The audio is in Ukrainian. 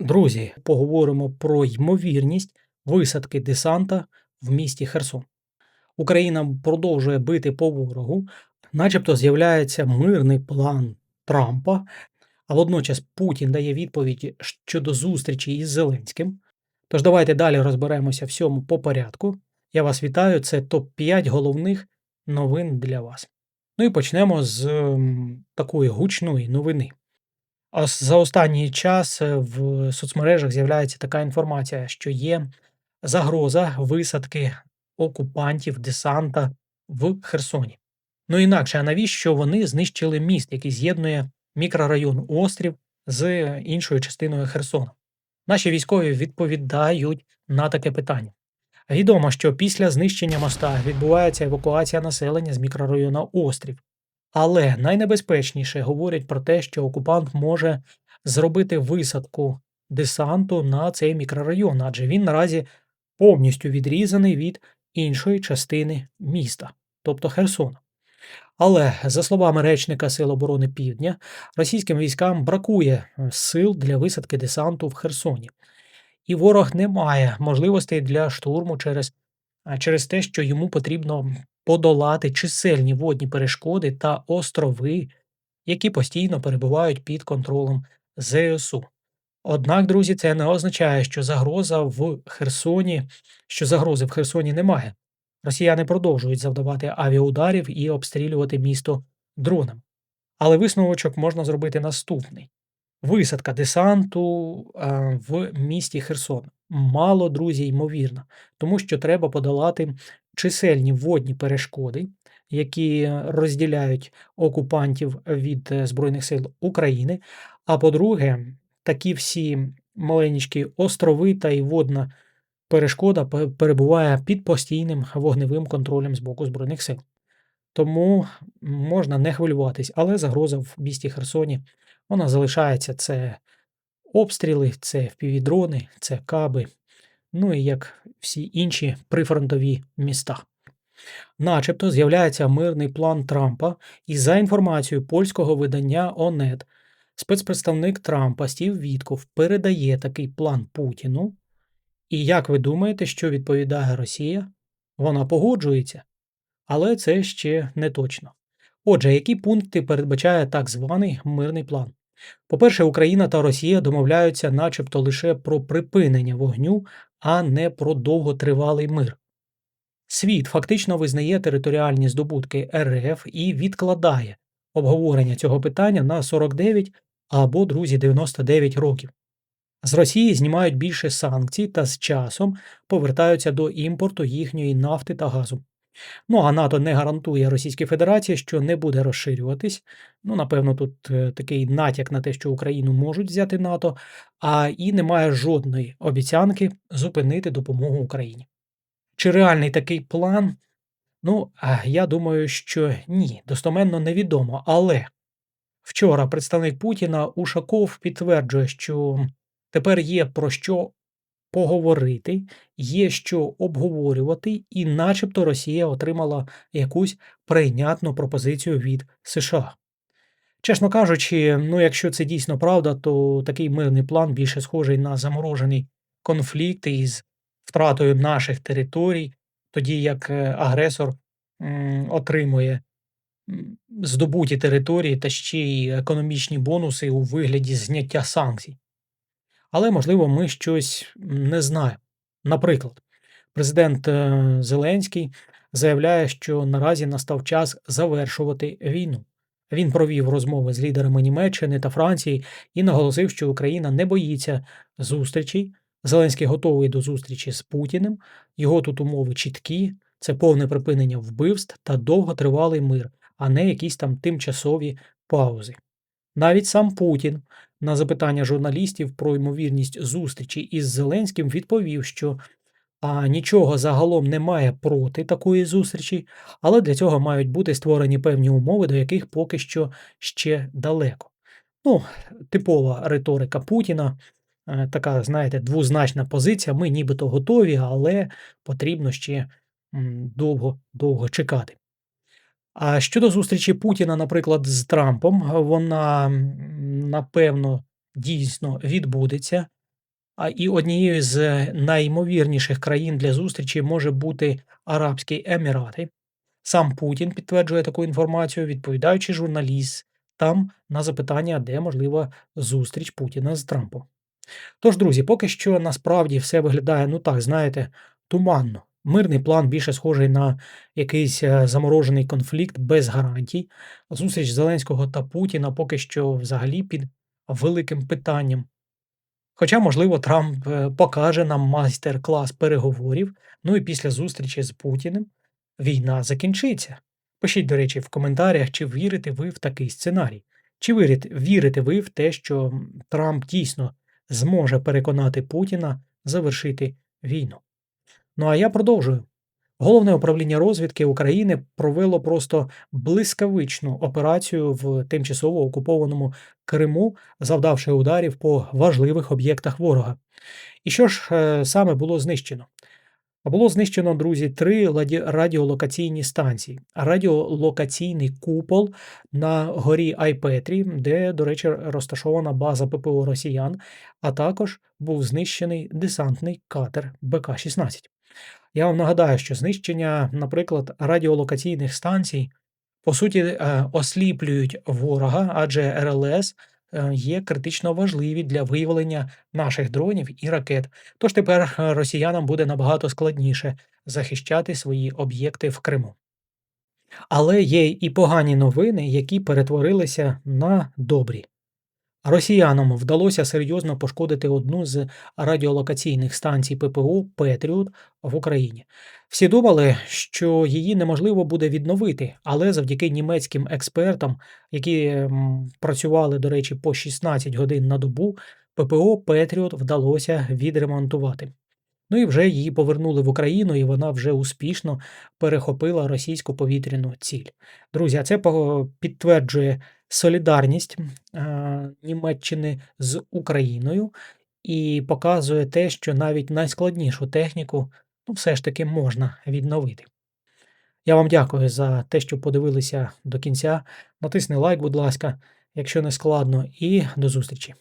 Друзі, поговоримо про ймовірність висадки десанта в місті Херсон. Україна продовжує бити по ворогу, начебто з'являється мирний план Трампа, а водночас Путін дає відповідь щодо зустрічі із Зеленським. Тож давайте далі розберемося всьому по порядку. Я вас вітаю, це топ-5 головних новин для вас. Ну і почнемо з м, такої гучної новини. За останній час е, в соцмережах з'являється така інформація, що є загроза висадки окупантів десанта в Херсоні. Ну інакше, а навіщо вони знищили міст, який з'єднує мікрорайон Острів з іншою частиною Херсона? Наші військові відповідають на таке питання. Відомо, що після знищення моста відбувається евакуація населення з мікрорайону Острів. Але найнебезпечніше говорять про те, що окупант може зробити висадку десанту на цей мікрорайон, адже він наразі повністю відрізаний від іншої частини міста, тобто Херсона. Але, за словами речника Сил оборони Півдня, російським військам бракує сил для висадки десанту в Херсоні. І ворог не має можливостей для штурму через, через те, що йому потрібно подолати чисельні водні перешкоди та острови, які постійно перебувають під контролем ЗСУ. Однак, друзі, це не означає, що загроза в Херсоні, що загрози в Херсоні немає. Росіяни продовжують завдавати авіаударів і обстрілювати місто дронами. Але висновочок можна зробити наступний: висадка десанту а, в місті Херсон. Мало, друзі, ймовірно, тому що треба подолати чисельні водні перешкоди, які розділяють окупантів від е, Збройних сил України. А по-друге, такі всі маленькі острови та й водна перешкода перебуває під постійним вогневим контролем з боку Збройних сил. Тому можна не хвилюватись, але загроза в місті Херсоні вона залишається. Це обстріли, це впівдрони, це каби, ну і як всі інші прифронтові міста. Начебто з'являється мирний план Трампа, і за інформацією польського видання ОНЕТ, спецпредставник Трампа Стів Вітков передає такий план Путіну. І як ви думаєте, що відповідає Росія? Вона погоджується, але це ще не точно. Отже, які пункти передбачає так званий мирний план? По-перше, Україна та Росія домовляються начебто лише про припинення вогню, а не про довготривалий мир. Світ фактично визнає територіальні здобутки РФ і відкладає обговорення цього питання на 49 або, друзі, 99 років. З Росії знімають більше санкцій та з часом повертаються до імпорту їхньої нафти та газу. Ну а НАТО не гарантує Російській Федерації, що не буде розширюватись. Ну, напевно, тут е, такий натяк на те, що Україну можуть взяти НАТО, а і немає жодної обіцянки зупинити допомогу Україні. Чи реальний такий план? Ну, я думаю, що ні, достоменно невідомо. Але вчора представник Путіна Ушаков підтверджує, що тепер є про що поговорити, є що обговорювати, і начебто Росія отримала якусь прийнятну пропозицію від США. Чесно кажучи, ну якщо це дійсно правда, то такий мирний план більше схожий на заморожений конфлікт із втратою наших територій, тоді як е, агресор отримує здобуті території та ще й економічні бонуси у вигляді зняття санкцій. Але, можливо, ми щось не знаємо. Наприклад, президент е, Зеленський заявляє, що наразі настав час завершувати війну. Він провів розмови з лідерами Німеччини та Франції і наголосив, що Україна не боїться зустрічей. Зеленський готовий до зустрічі з Путіним. Його тут умови чіткі: це повне припинення вбивств та довготривалий мир, а не якісь там тимчасові паузи. Навіть сам Путін на запитання журналістів про ймовірність зустрічі із Зеленським відповів, що а, нічого загалом немає проти такої зустрічі, але для цього мають бути створені певні умови, до яких поки що ще далеко. Ну, типова риторика Путіна, е, така, знаєте, двозначна позиція. Ми нібито готові, але потрібно ще довго, довго чекати. А щодо зустрічі Путіна, наприклад, з Трампом, вона напевно дійсно відбудеться. А і однією з найімовірніших країн для зустрічі може бути Арабські Емірати. Сам Путін підтверджує таку інформацію, відповідаючи журналістам на запитання, де можлива зустріч Путіна з Трампом. Тож, друзі, поки що насправді все виглядає, ну так, знаєте, туманно. Мирний план більше схожий на якийсь е, заморожений конфлікт без гарантій. Зустріч Зеленського та Путіна поки що взагалі під великим питанням. Хоча, можливо, Трамп е, покаже нам майстер-клас переговорів, ну і після зустрічі з Путіним війна закінчиться. Пишіть, до речі, в коментарях, чи вірите ви в такий сценарій. Чи вірите, вірите ви в те, що Трамп дійсно зможе переконати Путіна завершити війну? Ну а я продовжую. Головне управління розвідки України провело просто блискавичну операцію в тимчасово окупованому Криму, завдавши ударів по важливих об'єктах ворога. І що ж е, саме було знищено? Було знищено, друзі, три радіолокаційні станції. Радіолокаційний купол на горі Айпетрі, де, до речі, розташована база ППО росіян, а також був знищений десантний катер БК-16. Я вам нагадаю, що знищення, наприклад, радіолокаційних станцій, по суті, е, осліплюють ворога, адже РЛС е, є критично важливі для виявлення наших дронів і ракет. Тож тепер е, росіянам буде набагато складніше захищати свої об'єкти в Криму. Але є і погані новини, які перетворилися на добрі. Росіянам вдалося серйозно пошкодити одну з радіолокаційних станцій ППО Петріот в Україні. Всі думали, що її неможливо буде відновити, але завдяки німецьким експертам, які працювали, до речі, по 16 годин на добу, ППО Петріот вдалося відремонтувати. Ну і вже її повернули в Україну, і вона вже успішно перехопила російську повітряну ціль. Друзі, а це підтверджує солідарність е, Німеччини з Україною і показує те, що навіть найскладнішу техніку ну, все ж таки можна відновити. Я вам дякую за те, що подивилися до кінця. Натисни лайк, будь ласка, якщо не складно, і до зустрічі.